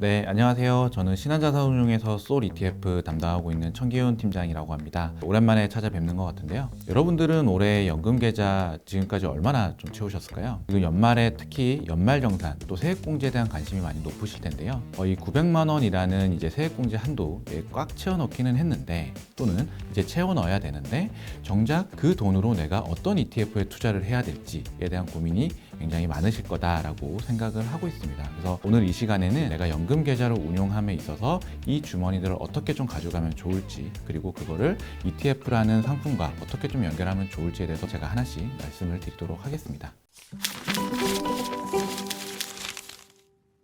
네, 안녕하세요. 저는 신한자산운용에서 솔 ETF 담당하고 있는 청기훈 팀장이라고 합니다. 오랜만에 찾아뵙는 것 같은데요. 여러분들은 올해 연금 계좌 지금까지 얼마나 좀 채우셨을까요? 지금 연말에 특히 연말 정산 또 세액공제에 대한 관심이 많이 높으실 텐데요. 어, 이 900만 원이라는 이제 세액공제 한도에 꽉 채워 넣기는 했는데 또는 이제 채워 넣어야 되는데 정작 그 돈으로 내가 어떤 ETF에 투자를 해야 될지에 대한 고민이 굉장히 많으실 거다라고 생각을 하고 있습니다. 그래서 오늘 이 시간에는 내가 연금 계좌를 운용함에 있어서 이 주머니들을 어떻게 좀 가져가면 좋을지 그리고 그거를 ETF라는 상품과 어떻게 좀 연결하면 좋을지에 대해서 제가 하나씩 말씀을 드리도록 하겠습니다.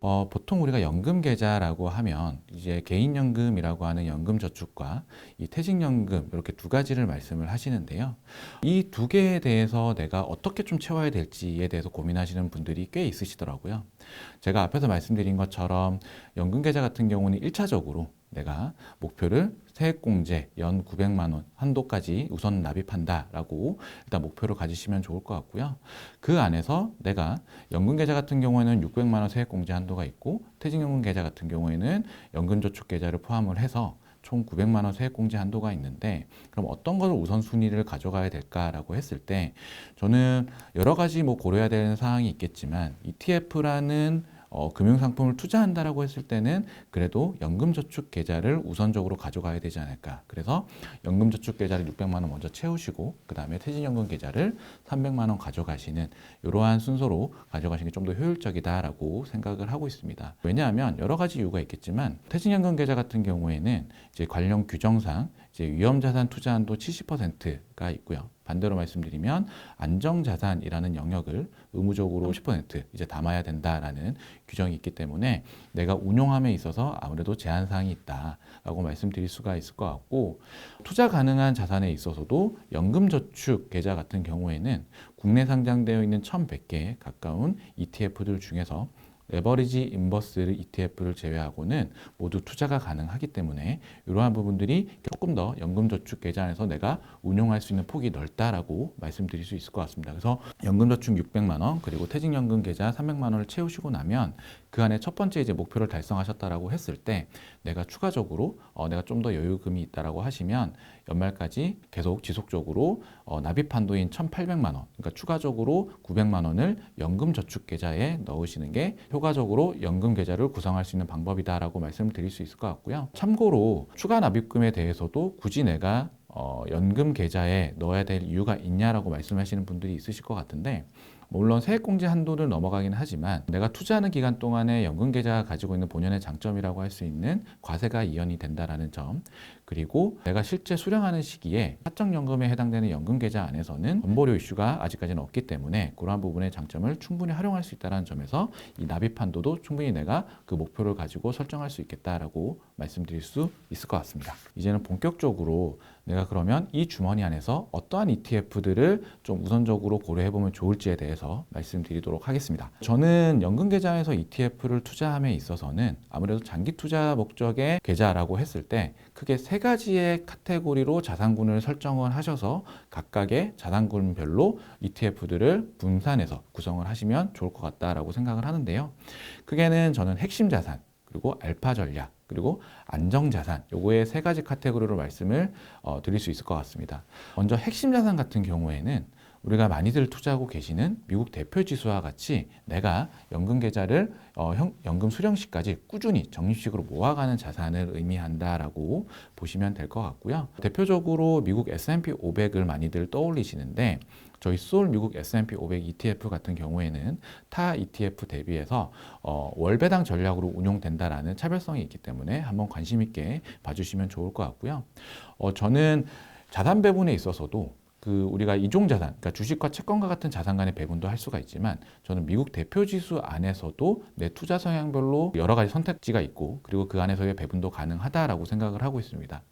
어, 보통 우리가 연금 계좌라고 하면 이제 개인연금이라고 하는 연금저축과 이 퇴직연금 이렇게 두 가지를 말씀을 하시는데요. 이 두 개에 대해서 내가 어떻게 좀 채워야 될지에 대해서 고민하시는 분들이 꽤 있으시더라고요. 제가 앞에서 말씀드린 것처럼 연금 계좌 같은 경우는 1차적으로 내가 목표를 세액공제 연 900만 원 한도까지 우선 납입한다라고 일단 목표를 가지시면 좋을 것 같고요. 그 안에서 내가 연금 계좌 같은 경우에는 600만 원 세액공제 한도가 있고 퇴직연금 계좌 같은 경우에는 연금저축 계좌를 포함을 해서 총 900만 원 세액공제 한도가 있는데 그럼 어떤 것을 우선순위를 가져가야 될까라고 했을 때 저는 여러 가지 뭐 고려해야 되는 사항이 있겠지만 ETF라는 어, 금융상품을 투자한다라고 했을 때는 그래도 연금저축 계좌를 우선적으로 가져가야 되지 않을까. 그래서 연금저축 계좌를 600만 원 먼저 채우시고 그 다음에 퇴직연금 계좌를 300만 원 가져가시는 이러한 순서로 가져가시는 게 좀 더 효율적이다라고 생각을 하고 있습니다. 왜냐하면 여러 가지 이유가 있겠지만 퇴직연금 계좌 같은 경우에는 이제 관련 규정상 이제 위험자산 투자 한도 70%가 있고요. 반대로 말씀드리면 안정자산이라는 영역을 의무적으로 10% 이제 담아야 된다라는 규정이 있기 때문에 내가 운용함에 있어서 아무래도 제한 사항이 있다라고 말씀드릴 수가 있을 것 같고 투자 가능한 자산에 있어서도 연금저축 계좌 같은 경우에는 국내 상장되어 있는 1,100개 가까운 ETF들 중에서 레버리지 인버스 ETF를 제외하고는 모두 투자가 가능하기 때문에 이러한 부분들이 조금 더 연금저축 계좌 안에서 내가 운용할 수 있는 폭이 넓다라고 말씀드릴 수 있을 것 같습니다. 그래서 연금저축 600만 원 그리고 퇴직연금 계좌 300만 원을 채우시고 나면 그 안에 첫 번째 이제 목표를 달성하셨다라고 했을 때 내가 추가적으로 어, 내가 좀 더 여유금이 있다라고 하시면 연말까지 계속 지속적으로 어, 납입 한도인 1,800만 원, 그러니까 추가적으로 900만 원을 연금 저축 계좌에 넣으시는 게 효과적으로 연금 계좌를 구성할 수 있는 방법이다라고 말씀을 드릴 수 있을 것 같고요. 참고로 추가 납입금에 대해서도 굳이 내가 어, 연금 계좌에 넣어야 될 이유가 있냐라고 말씀하시는 분들이 있으실 것 같은데 물론 세액공제 한도를 넘어가긴 하지만 내가 투자하는 기간 동안에 연금 계좌가 가지고 있는 본연의 장점이라고 할 수 있는 과세가 이연이 된다라는 점 그리고 내가 실제 수령하는 시기에 사적연금에 해당되는 연금 계좌 안에서는 건보료 이슈가 아직까지는 없기 때문에 그러한 부분의 장점을 충분히 활용할 수 있다는 점에서 이 납입 한도도 충분히 내가 그 목표를 가지고 설정할 수 있겠다라고 말씀드릴 수 있을 것 같습니다. 이제는 본격적으로 내가 그러면 이 주머니 안에서 어떠한 ETF들을 좀 우선적으로 고려해 보면 좋을지에 대해서 말씀드리도록 하겠습니다. 저는 연금 계좌에서 ETF를 투자함에 있어서는 아무래도 장기 투자 목적의 계좌라고 했을 때 크게 세 가지의 카테고리로 자산군을 설정을 하셔서 각각의 자산군별로 ETF들을 분산해서 구성을 하시면 좋을 것 같다라고 생각을 하는데요. 크게는 저는 핵심 자산 그리고 알파 전략 그리고 안정 자산 요거의 세 가지 카테고리로 말씀을 어, 드릴 수 있을 것 같습니다. 먼저 핵심 자산 같은 경우에는 우리가 많이들 투자하고 계시는 미국 대표 지수와 같이 내가 연금 계좌를 어, 형, 연금 수령 시까지 꾸준히 적립식으로 모아가는 자산을 의미한다라고 보시면 될 것 같고요. 대표적으로 미국 S&P 500을 많이들 떠올리시는데 저희 소울 미국 S&P 500 ETF 같은 경우에는 타 ETF 대비해서 어, 월배당 전략으로 운용된다라는 차별성이 있기 때문에 한번 관심 있게 봐주시면 좋을 것 같고요. 어, 저는 자산 배분에 있어서도 그 우리가 이종 자산, 그러니까 주식과 채권과 같은 자산 간의 배분도 할 수가 있지만 저는 미국 대표 지수 안에서도 내 투자 성향별로 여러 가지 선택지가 있고 그리고 그 안에서의 배분도 가능하다라고 생각을 하고 있습니다.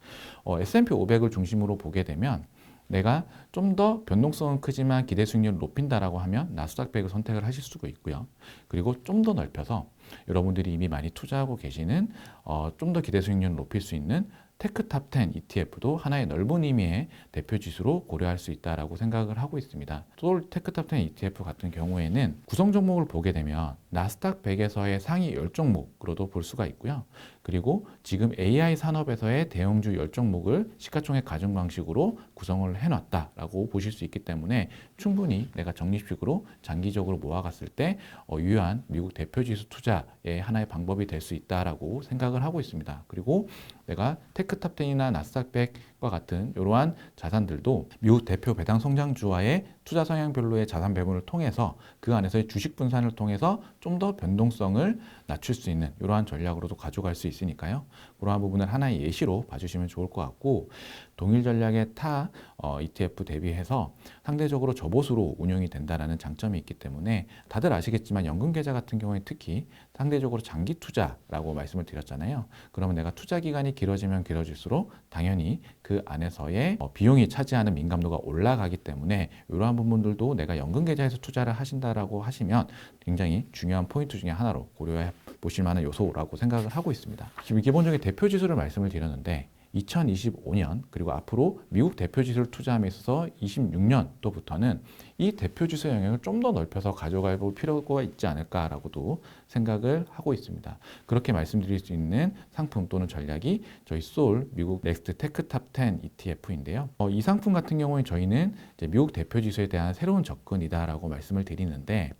어, S&P 500을 중심으로 보게 되면 내가 좀 더 변동성은 크지만 기대 수익률을 높인다라고 하면 나스닥 100을 선택을 하실 수가 있고요. 그리고 좀 더 넓혀서 여러분들이 이미 많이 투자하고 계시는 어, 좀 더 기대 수익률을 높일 수 있는 테크탑 10 ETF도 하나의 넓은 의미의 대표 지수로 고려할 수 있다라고 생각을 하고 있습니다. 솔 테크탑 10 ETF 같은 경우에는 구성 종목을 보게 되면 나스닥 100에서의 상위 10종목으로도 볼 수가 있고요. 그리고 지금 AI 산업에서의 대형주 10종목을 시가총액 가중 방식으로 구성을 해놨다라고 보실 수 있기 때문에 충분히 내가 적립식으로 장기적으로 모아갔을 때 어, 유효한 미국 대표지수 투자의 하나의 방법이 될 수 있다라고 생각을 하고 있습니다. 그리고 내가 테크탑10이나 나스닥 100과 같은 이러한 자산들도 미국 대표 배당 성장주와의 투자 성향별로의 자산 배분을 통해서 그 안에서의 주식 분산을 통해서 좀 더 변동성을 낮출 수 있는 이러한 전략으로도 가져갈 수 있으니까요. 그러한 부분을 하나의 예시로 봐주시면 좋을 것 같고 동일 전략의 타 어, ETF 대비해서 상대적으로 저보수로 운용이 된다라는 장점이 있기 때문에 다들 아시겠지만 연금 계좌 같은 경우에 특히 상대적으로 장기 투자라고 말씀을 드렸잖아요. 그러면 내가 투자 기간이 길어지면 길어질수록 당연히 그 안에서의 어, 비용이 차지하는 민감도가 올라가기 때문에 이러한 부분들도 내가 연금 계좌에서 투자를 하신다라고 하시면 굉장히 중요한 포인트 중에 하나로 고려해 보실 만한 요소라고 생각을 하고 있습니다. 기본적인 대표 지수를 말씀을 드렸는데 2025년 그리고 앞으로 미국 대표 지수를 투자함에 있어서 26년도부터는 이 대표 지수의 영역을 좀 더 넓혀서 가져가 볼 필요가 있지 않을까라고도 생각을 하고 있습니다. 그렇게 말씀드릴 수 있는 상품 또는 전략이 저희 소울 미국 넥스트 테크 탑10 ETF인데요. 어, 이 상품 같은 경우에 저희는 미국 대표 지수에 대한 새로운 접근이다라고 말씀을 드리는데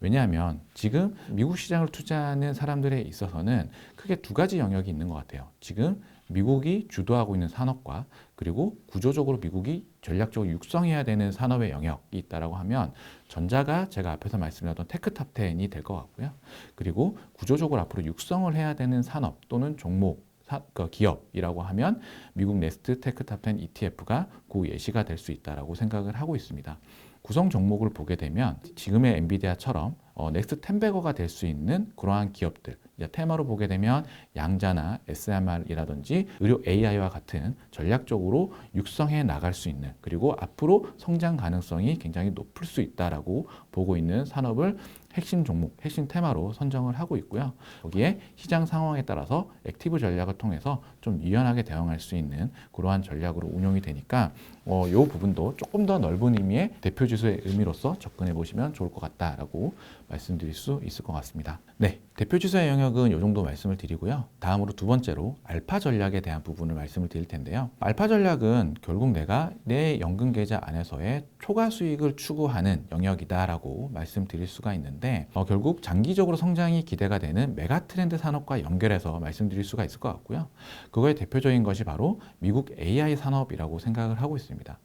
왜냐하면 지금 미국 시장을 투자하는 사람들에 있어서는 크게 두 가지 영역이 있는 것 같아요. 지금 미국이 주도하고 있는 산업과 그리고 구조적으로 미국이 전략적으로 육성해야 되는 산업의 영역이 있다라고 하면 전자가 제가 앞에서 말씀드렸던 테크탑 10이 될 것 같고요. 그리고 구조적으로 앞으로 육성을 해야 되는 산업 또는 종목 사, 그 기업이라고 하면 미국 네스트 테크탑 10 ETF가 그 예시가 될 수 있다라고 생각을 하고 있습니다. 구성 종목을 보게 되면 지금의 엔비디아처럼 어, 넥스트 텐베거가 될 수 있는 그러한 기업들 테마로 보게 되면 양자나 SMR이라든지 의료 AI와 같은 전략적으로 육성해 나갈 수 있는 그리고 앞으로 성장 가능성이 굉장히 높을 수 있다라고 보고 있는 산업을 핵심 종목, 핵심 테마로 선정을 하고 있고요. 거기에 시장 상황에 따라서 액티브 전략을 통해서 좀 유연하게 대응할 수 있는 그러한 전략으로 운용이 되니까 어, 이 부분도 조금 더 넓은 의미의 대표 지수의 의미로서 접근해 보시면 좋을 것 같다라고 말씀드릴 수 있을 것 같습니다. 네, 대표 지수의 영역은 이 정도 말씀을 드리고요. 다음으로 두 번째로 알파 전략에 대한 부분을 말씀을 드릴 텐데요. 알파 전략은 결국 내가 내 연금 계좌 안에서의 초과 수익을 추구하는 영역이다라고 말씀드릴 수가 있는데 어, 결국 장기적으로 성장이 기대가 되는 메가 트렌드 산업과 연결해서 말씀드릴 수가 있을 것 같고요. 그거의 대표적인 것이 바로 미국 AI 산업이라고 생각을 하고 있습니다.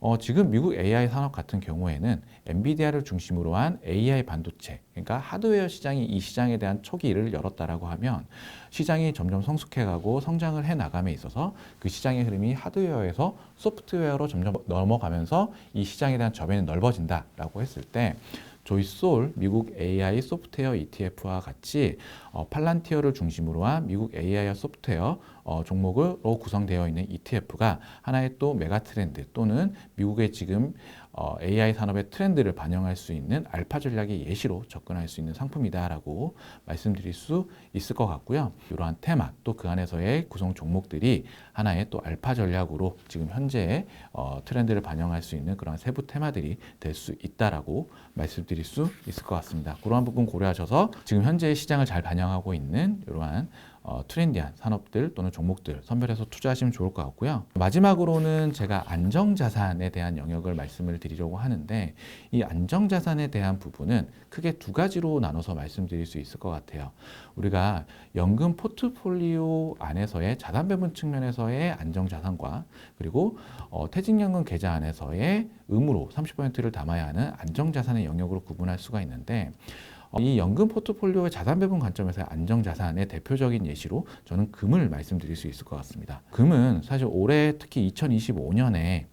어, 지금 미국 AI 산업 같은 경우에는 엔비디아를 중심으로 한 AI 반도체, 그러니까 하드웨어 시장이 이 시장에 대한 초기를 열었다라고 하면 시장이 점점 성숙해가고 성장을 해 나감에 있어서 그 시장의 흐름이 하드웨어에서 소프트웨어로 점점 넘어가면서 이 시장에 대한 저변이 넓어진다라고 했을 때 조이솔 미국 AI 소프트웨어 ETF와 같이 어, 팔란티어를 중심으로 한 미국 AI 소프트웨어 어, 종목으로 구성되어 있는 ETF가 하나의 또 메가 트렌드 또는 미국의 지금 어, AI 산업의 트렌드를 반영할 수 있는 알파 전략의 예시로 접근할 수 있는 상품이다라고 말씀드릴 수 있을 것 같고요. 이러한 테마 또 그 안에서의 구성 종목들이 하나의 또 알파 전략으로 지금 현재의 어, 트렌드를 반영할 수 있는 그런 세부 테마들이 될 수 있다라고 말씀드릴 수 있을 것 같습니다. 그러한 부분 고려하셔서 지금 현재의 시장을 잘 반영하고 있는 이러한 어, 트렌디한 산업들 또는 종목들 선별해서 투자하시면 좋을 것 같고요. 마지막으로는 제가 안정자산에 대한 영역을 말씀을 드리려고 하는데 이 안정자산에 대한 부분은 크게 두 가지로 나눠서 말씀드릴 수 있을 것 같아요. 우리가 연금 포트폴리오 안에서의 자산 배분 측면에서의 안정자산과 그리고 어, 퇴직연금 계좌 안에서의 의무로 30%를 담아야 하는 안정자산의 영역으로 구분할 수가 있는데 어, 이 연금 포트폴리오의 자산 배분 관점에서 안정 자산의 대표적인 예시로 저는 금을 말씀드릴 수 있을 것 같습니다. 금은 사실 올해 특히 2025년에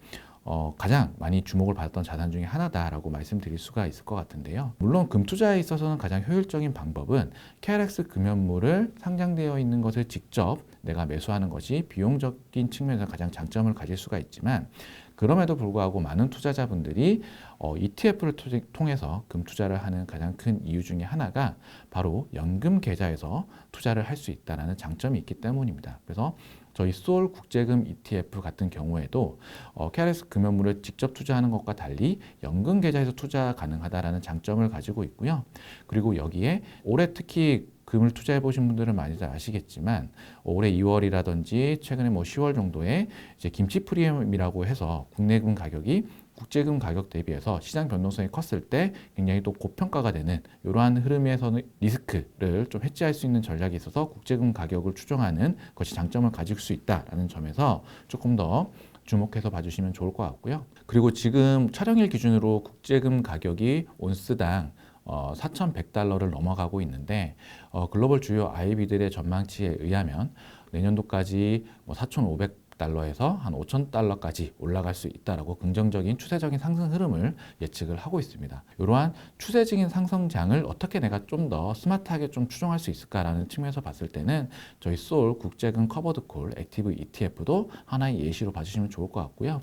어, 가장 많이 주목을 받았던 자산 중에 하나다라고 말씀드릴 수가 있을 것 같은데요. 물론 금 투자에 있어서는 가장 효율적인 방법은 KRX 금연물을 상장되어 있는 것을 직접 내가 매수하는 것이 비용적인 측면에서 가장 장점을 가질 수가 있지만 그럼에도 불구하고 많은 투자자분들이 어, ETF를 통해서 금 투자를 하는 가장 큰 이유 중에 하나가 바로 연금 계좌에서 투자를 할 수 있다는 장점이 있기 때문입니다. 그래서 저희 소울 국제금 ETF 같은 경우에도 어, KRS 금연물을 직접 투자하는 것과 달리 연금 계좌에서 투자 가능하다라는 장점을 가지고 있고요. 그리고 여기에 올해 특히 금을 투자해 보신 분들은 많이들 아시겠지만 올해 2월이라든지 최근에 뭐 10월 정도에 이제 김치 프리미엄이라고 해서 국내금 가격이 국제금 가격 대비해서 시장 변동성이 컸을 때 굉장히 또 고평가가 되는 이러한 흐름에서는 리스크를 좀 해지할 수 있는 전략이 있어서 국제금 가격을 추정하는 것이 장점을 가질 수 있다라는 점에서 조금 더 주목해서 봐주시면 좋을 것 같고요. 그리고 지금 촬영일 기준으로 국제금 가격이 온스당 어, 4,100달러를 넘어가고 있는데 어, 글로벌 주요 IB들의 전망치에 의하면 내년도까지 뭐 4,500 달러에서 한 5,000달러까지 올라갈 수 있다라고 긍정적인 추세적인 상승 흐름을 예측을 하고 있습니다. 이러한 추세적인 상승장을 어떻게 내가 좀 더 스마트하게 좀 추정할 수 있을까라는 측면에서 봤을 때는 저희 소울 국제금 커버드콜 액티브 ETF도 하나의 예시로 봐주시면 좋을 것 같고요.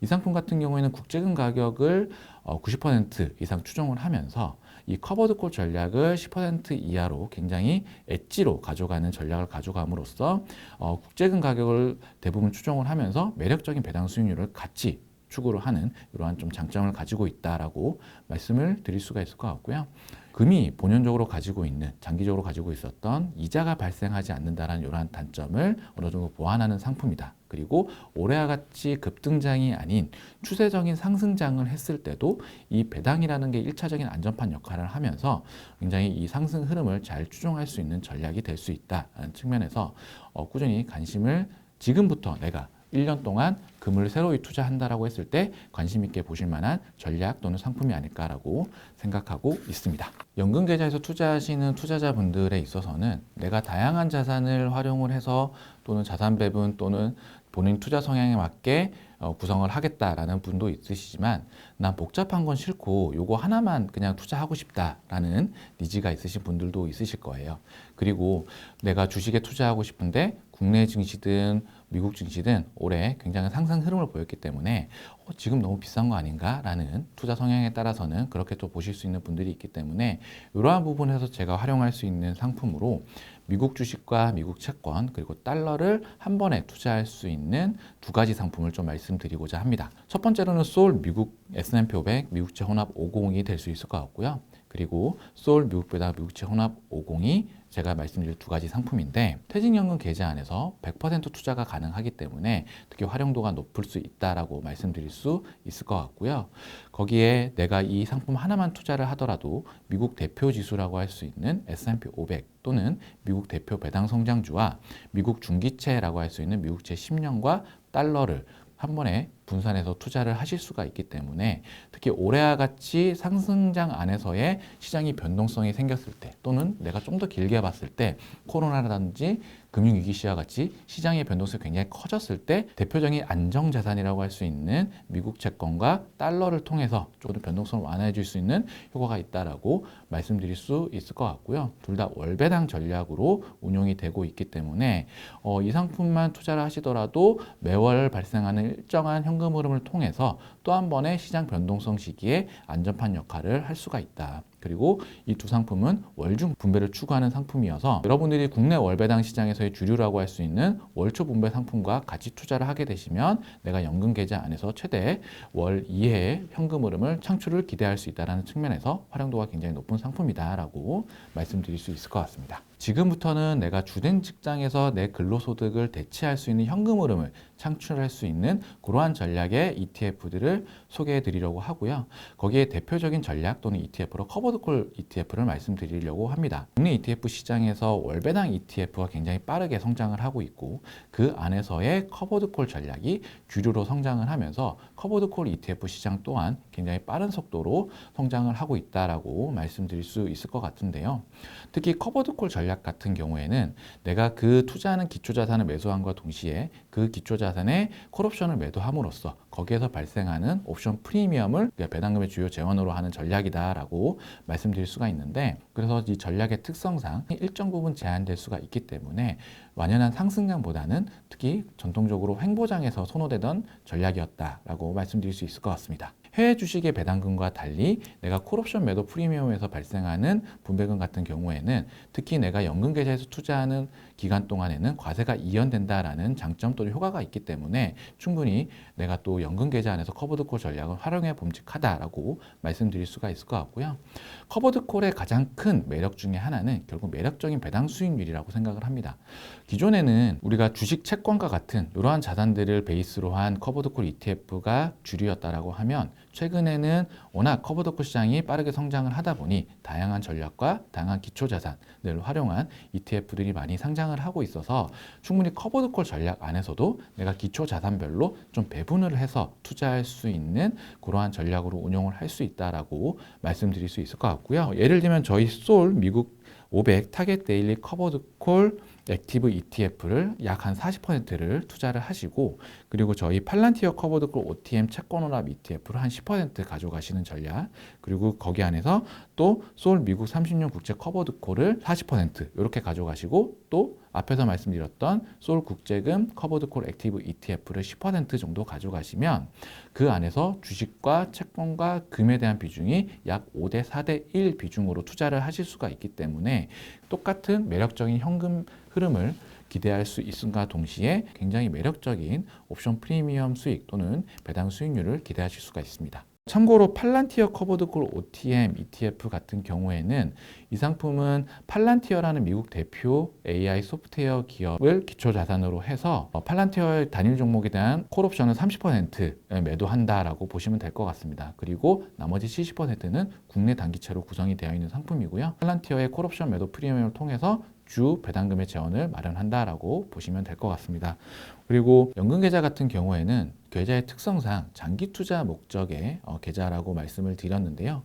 이 상품 같은 경우에는 국제금 가격을 어, 90% 이상 추정을 하면서 이 커버드 콜 전략을 10% 이하로 굉장히 엣지로 가져가는 전략을 가져감으로써 어, 국제금 가격을 대부분 추정을 하면서 매력적인 배당 수익률을 같이 추구를 하는 이러한 좀 장점을 가지고 있다라고 말씀을 드릴 수가 있을 것 같고요. 금이 본연적으로 가지고 있는 장기적으로 가지고 있었던 이자가 발생하지 않는다라는 이러한 단점을 어느 정도 보완하는 상품이다. 그리고 올해와 같이 급등장이 아닌 추세적인 상승장을 했을 때도 이 배당이라는 게 일차적인 안전판 역할을 하면서 굉장히 이 상승 흐름을 잘 추종할 수 있는 전략이 될 수 있다는 측면에서 어, 꾸준히 관심을 지금부터 내가 1년 동안 금을 새로이 투자한다라고 했을 때 관심 있게 보실 만한 전략 또는 상품이 아닐까라고 생각하고 있습니다. 연금 계좌에서 투자하시는 투자자분들에 있어서는 내가 다양한 자산을 활용을 해서 또는 자산 배분 또는 본인 투자 성향에 맞게 어, 구성을 하겠다라는 분도 있으시지만 난 복잡한 건 싫고 요거 하나만 그냥 투자하고 싶다라는 니즈가 있으신 분들도 있으실 거예요. 그리고 내가 주식에 투자하고 싶은데 국내 증시든 미국 증시든 올해 굉장히 상승 흐름을 보였기 때문에 어, 지금 너무 비싼 거 아닌가라는 투자 성향에 따라서는 그렇게 또 보실 수 있는 분들이 있기 때문에 이러한 부분에서 제가 활용할 수 있는 상품으로 미국 주식과 미국 채권 그리고 달러를 한 번에 투자할 수 있는 두 가지 상품을 좀 말씀드리고자 합니다. 첫 번째로는 소울 미국 S&P 500 미국채 혼합 50이 될 수 있을 것 같고요. 그리고 소울 미국 배당 미국채 혼합 50이 제가 말씀드릴 두 가지 상품인데 퇴직연금 계좌 안에서 100% 투자가 가능하기 때문에 특히 활용도가 높을 수 있다라고 말씀드릴 수 있을 것 같고요. 거기에 내가 이 상품 하나만 투자를 하더라도 미국 대표 지수라고 할 수 있는 S&P 500 또는 미국 대표 배당 성장주와 미국 중기채라고 할 수 있는 미국채 10년과 달러를 한 번에 분산해서 투자를 하실 수가 있기 때문에 특히 올해와 같이 상승장 안에서의 시장이 변동성이 생겼을 때 또는 내가 좀 더 길게 봤을 때 코로나라든지 금융위기 시와 같이 시장의 변동성이 굉장히 커졌을 때 대표적인 안정자산이라고 할 수 있는 미국 채권과 달러를 통해서 조금 더 변동성을 완화해 줄 수 있는 효과가 있다라고 말씀드릴 수 있을 것 같고요. 둘 다 월배당 전략으로 운용이 되고 있기 때문에 어, 이 상품만 투자를 하시더라도 매월 발생하는 일정한 현금 흐름을 통해서 또 한 번의 시장 변동성 시기에 안전판 역할을 할 수가 있다. 그리고 이 두 상품은 월중 분배를 추구하는 상품이어서 여러분들이 국내 월배당 시장에서의 주류라고 할 수 있는 월초 분배 상품과 같이 투자를 하게 되시면 내가 연금 계좌 안에서 최대 월 2회의 현금 흐름을 창출을 기대할 수 있다는 측면에서 활용도가 굉장히 높은 상품이다라고 말씀드릴 수 있을 것 같습니다. 지금부터는 내가 주된 직장에서 내 근로소득을 대체할 수 있는 현금 흐름을 창출할 수 있는 그러한 전략의 ETF들을 소개해 드리려고 하고요. 거기에 대표적인 전략 또는 ETF로 커버드콜 ETF를 말씀드리려고 합니다. 국내 ETF 시장에서 월배당 ETF가 굉장히 빠르게 성장을 하고 있고 그 안에서의 커버드콜 전략이 주류로 성장을 하면서 커버드콜 ETF 시장 또한 굉장히 빠른 속도로 성장을 하고 있다라고 말씀드릴 수 있을 것 같은데요. 특히 커버드콜 전략 같은 경우에는 내가 그 투자하는 기초 자산을 매수함과 동시에 그 기초 자산에 콜옵션을 매도함으로써 거기에서 발생하는 옵션 프리미엄을 배당금의 주요 재원으로 하는 전략이다라고 말씀드릴 수가 있는데 그래서 이 전략의 특성상 일정 부분 제한될 수가 있기 때문에 완연한 상승장보다는 특히 전통적으로 횡보장에서 선호되던 전략이었다라고 말씀드릴 수 있을 것 같습니다. 해외 주식의 배당금과 달리 내가 콜옵션 매도 프리미엄에서 발생하는 분배금 같은 경우에는 특히 내가 연금 계좌에서 투자하는 기간 동안에는 과세가 이연된다라는 장점 또는 효과가 있기 때문에 충분히 내가 또 연금 계좌 안에서 커버드콜 전략을 활용해 봄직하다라고 말씀드릴 수가 있을 것 같고요. 커버드콜의 가장 큰 매력 중에 하나는 결국 매력적인 배당 수익률이라고 생각을 합니다. 기존에는 우리가 주식 채권과 같은 이러한 자산들을 베이스로 한 커버드콜 ETF가 주류였다라고 하면 최근에는 워낙 커버드콜 시장이 빠르게 성장을 하다 보니 다양한 전략과 다양한 기초 자산을 활용한 ETF들이 많이 상장을 하고 있어서 충분히 커버드콜 전략 안에서도 내가 기초 자산별로 좀 배분을 해서 투자할 수 있는 그러한 전략으로 운용을 할 수 있다라고 말씀드릴 수 있을 것 같고요. 예를 들면 저희 솔 미국 500 타겟 데일리 커버드 콜 액티브 ETF를 약 한 40%를 투자를 하시고 그리고 저희 팔란티어 커버드 콜 OTM 채권 혼합 ETF를 한 10% 가져가시는 전략 그리고 거기 안에서 또 솔 미국 30년 국제 커버드 콜을 40% 이렇게 가져가시고 또 앞에서 말씀드렸던 솔 국제금 커버드 콜 액티브 ETF를 10% 정도 가져가시면 그 안에서 주식과 채권과 금에 대한 비중이 약 5대 4대 1 비중으로 투자를 하실 수가 있기 때문에 똑같은 매력적인 현금 흐름을 기대할 수 있음과 동시에 굉장히 매력적인 옵션 프리미엄 수익 또는 배당 수익률을 기대하실 수가 있습니다. 참고로 팔란티어 커버드콜 OTM ETF 같은 경우에는 이 상품은 팔란티어라는 미국 대표 AI 소프트웨어 기업을 기초 자산으로 해서 어, 팔란티어의 단일 종목에 대한 콜옵션을 30% 매도한다라고 보시면 될 것 같습니다. 그리고 나머지 70%는 국내 단기채로 구성이 되어 있는 상품이고요. 팔란티어의 콜옵션 매도 프리미엄을 통해서 주 배당금의 재원을 마련한다라고 보시면 될 것 같습니다. 그리고 연금 계좌 같은 경우에는 계좌의 특성상 장기 투자 목적의 어, 계좌라고 말씀을 드렸는데요.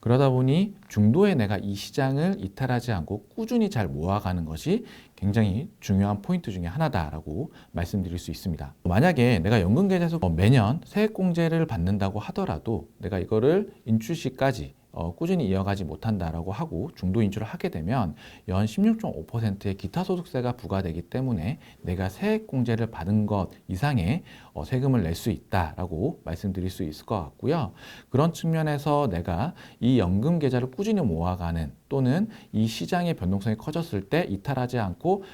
그러다 보니 중도에 내가 이 시장을 이탈하지 않고 꾸준히 잘 모아가는 것이 굉장히 중요한 포인트 중에 하나다라고 말씀드릴 수 있습니다. 만약에 내가 연금 계좌에서 뭐 매년 세액공제를 받는다고 하더라도 내가 이거를 인출 시까지 어, 꾸준히 이어가지 못한다라고 하고 중도 인출을 하게 되면 연 16.5%의 기타 소득세가 부과되기 때문에 내가 세액 공제를 받은 것 이상의 어, 세금을 낼 수 있다라고 말씀드릴 수 있을 것 같고요. 그런 측면에서 내가 이 연금 계좌를 꾸준히 모아가는 또는 이 시장의 변동성이 커졌을 때 이탈하지 않고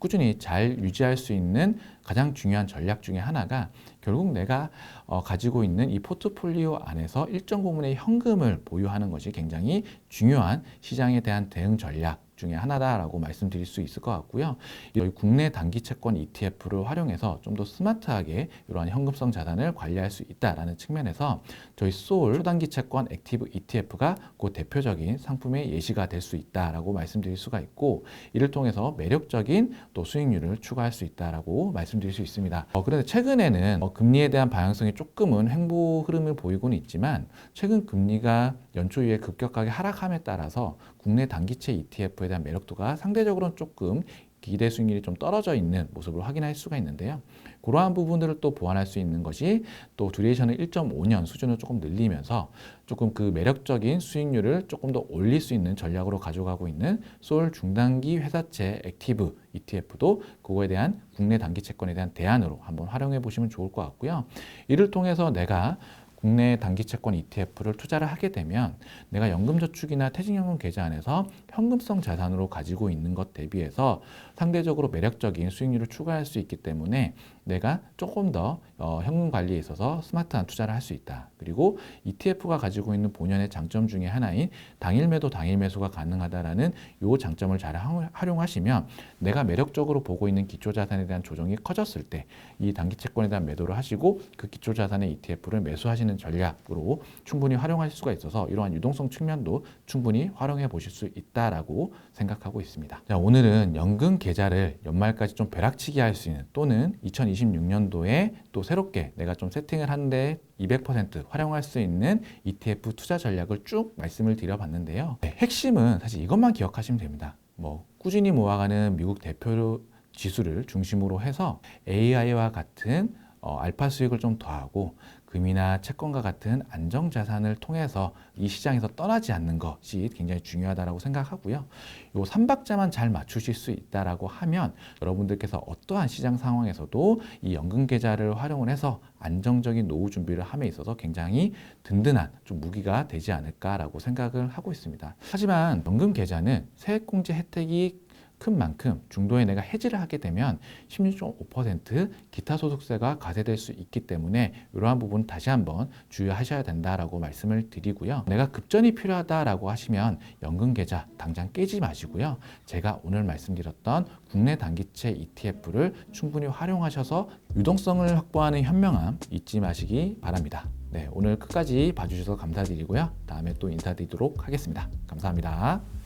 꾸준히 잘 유지할 수 있는 가장 중요한 전략 중에 하나가 결국 내가 어, 가지고 있는 이 포트폴리오 안에서 일정 부분의 현금을 보유하는 것이 굉장히 중요한 시장에 대한 대응 전략 중에 하나다라고 말씀드릴 수 있을 것 같고요. 저희 국내 단기 채권 ETF를 활용해서 좀 더 스마트하게 이러한 현금성 자산을 관리할 수 있다라는 측면에서 저희 소울 초단기 채권 액티브 ETF가 그 대표적인 상품의 예시가 될 수 있다라고 말씀드릴 수가 있고 이를 통해서 매력적인 또 수익률을 추가할 수 있다라고 말씀드릴 수 있습니다. 어, 그런데 최근에는 어, 금리에 대한 방향성이 조금은 횡보 흐름을 보이고는 있지만 최근 금리가 연초 이후에 급격하게 하락함에 따라서 국내 단기채 ETF에 대한 매력도가 상대적으로는 조금 기대 수익률이 좀 떨어져 있는 모습을 확인할 수가 있는데요. 그러한 부분들을 또 보완할 수 있는 것이 또 두레이션을 1.5년 수준을 조금 늘리면서 조금 그 매력적인 수익률을 조금 더 올릴 수 있는 전략으로 가져가고 있는 솔 중단기 회사채 액티브 ETF도 그거에 대한 국내 단기 채권에 대한 대안으로 한번 활용해 보시면 좋을 것 같고요. 이를 통해서 내가 국내 단기 채권 ETF를 투자를 하게 되면 내가 연금저축이나 퇴직연금 계좌 안에서 현금성 자산으로 가지고 있는 것 대비해서 상대적으로 매력적인 수익률을 추가할 수 있기 때문에 내가 조금 더 어, 현금 관리에 있어서 스마트한 투자를 할 수 있다. 그리고 ETF가 가지고 있는 본연의 장점 중에 하나인 당일 매도 당일 매수가 가능하다라는 요 장점을 잘 활용하시면 내가 매력적으로 보고 있는 기초 자산에 대한 조정이 커졌을 때 이 단기 채권에 대한 매도를 하시고 그 기초 자산의 ETF를 매수하시는 전략으로 충분히 활용하실 수가 있어서 이러한 유동성 측면도 충분히 활용해 보실 수 있다 라고 생각하고 있습니다. 자, 오늘은 연금 계좌를 연말까지 좀 벼락치기 할 수 있는 또는 2026년도에 또 새롭게 내가 좀 세팅을 하는데 200% 활용할 수 있는 ETF 투자 전략을 쭉 말씀을 드려봤는데요. 네, 핵심은 사실 이것만 기억하시면 됩니다. 뭐 꾸준히 모아가는 미국 대표 지수를 중심으로 해서 AI와 같은 어, 알파 수익을 좀 더하고 금이나 채권과 같은 안정 자산을 통해서 이 시장에서 떠나지 않는 것이 굉장히 중요하다라고 생각하고요. 요 삼박자만 잘 맞추실 수 있다라고 하면 여러분들께서 어떠한 시장 상황에서도 이 연금 계좌를 활용을 해서 안정적인 노후 준비를 함에 있어서 굉장히 든든한 좀 무기가 되지 않을까라고 생각을 하고 있습니다. 하지만 연금 계좌는 세액공제 혜택이 큰 만큼 중도에 내가 해지를 하게 되면 16.5% 기타 소득세가 과세될 수 있기 때문에 이러한 부분 다시 한번 주의하셔야 된다라고 말씀을 드리고요. 내가 급전이 필요하다라고 하시면 연금 계좌 당장 깨지 마시고요. 제가 오늘 말씀드렸던 국내 단기채 ETF를 충분히 활용하셔서 유동성을 확보하는 현명함 잊지 마시기 바랍니다. 네, 오늘 끝까지 봐주셔서 감사드리고요. 다음에 또 인사드리도록 하겠습니다. 감사합니다.